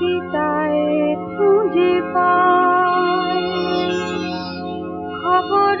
কবিতায় খুঁজে পায়। খবর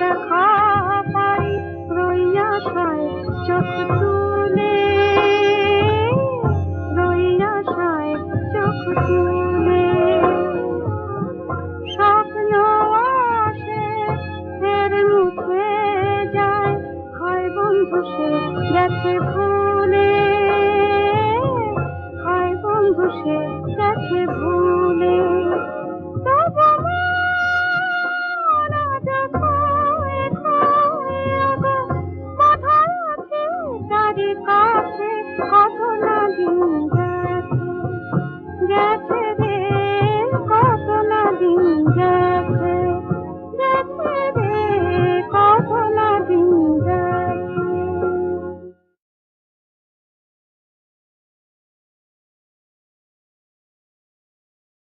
দেখা পাই রইয়া আশায় চোখ তুলে রইয়া সায় চোখ তুলে স্বপ্ন আসে, ফের মুখে যায়, হয় বন্ধু সে গেছে ভুলে হয় বন্ধু সে